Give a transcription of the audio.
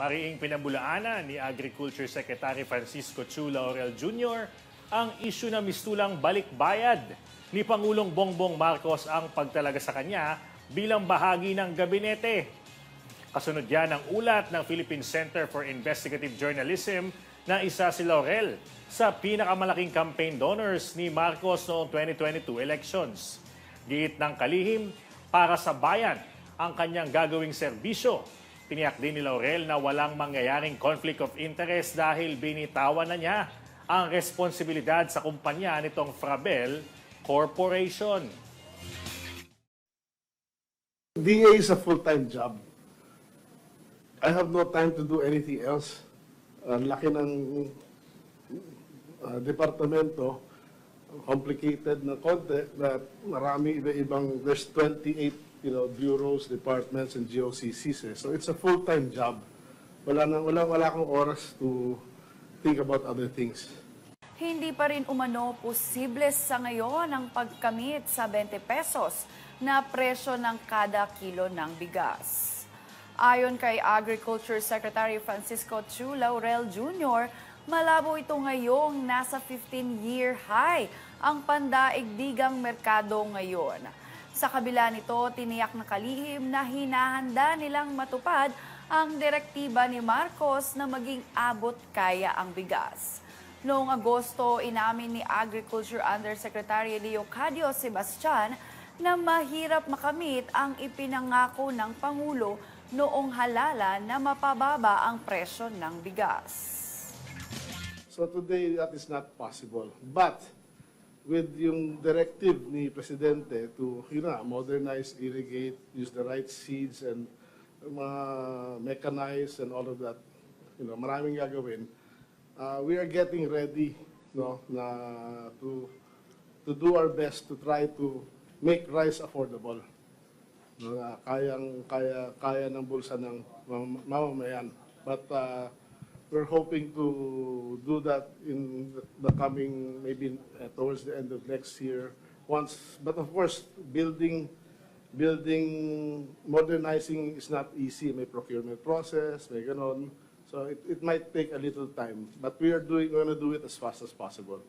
Mariing pinabulaanan ni Agriculture Secretary Francisco Chu Laurel Jr. ang isyu na mistulang balikbayad ni Pangulong Bongbong Marcos ang pagtalaga sa kanya bilang bahagi ng gabinete. Kasunod yan ang ulat ng Philippine Center for Investigative Journalism na isa si Laurel sa pinakamalaking campaign donors ni Marcos noong 2022 elections. Giit ng kalihim para sa bayan ang kanyang gagawing serbisyo. Tiniyak din ni Laurel na walang mangyayaring conflict of interest dahil binitawan na niya ang responsibilidad sa kumpanya nitong Frabel Corporation. DA is a full-time job. I have no time to do anything else. Ang laki ng uh, departamento, complicated na konti, that marami iba-ibang, there's 28 you know, bureaus, departments, and GOCCs. eh. So it's a full-time job. Wala, nang, wala, wala akong oras to think about other things. Hindi pa rin umano posible sa ngayon ang pagkamit sa 20 pesos na presyo ng kada kilo ng bigas. Ayon kay Agriculture Secretary Francisco Chu Laurel Jr., malabo ito ngayong nasa 15-year high ang pandaigdigang merkado ngayon. Sa kabila nito, tiniyak na kalihim na hinahanda nilang matupad ang direktiba ni Marcos na maging abot kaya ang bigas. Noong Agosto, inamin ni Agriculture Undersecretary Leocadio Sebastian na mahirap makamit ang ipinangako ng Pangulo noong halala na mapababa ang presyo ng bigas. So today, that is not possible. But with yung directive ni Presidente to, you know, modernize, irrigate, use the right seeds and uh, mechanize and all of that, you know, maraming gagawin. Uh, we are getting ready, no, na to to do our best to try to make rice affordable. Na kayang kaya kaya ng bulsa ng mam- mamamayan. But uh, we're hoping to do that in the coming, maybe uh, towards the end of next year. Once, but of course, building, building, modernizing is not easy. May procurement process, may ganon. So it, it might take a little time, but we are doing, we're gonna do it as fast as possible.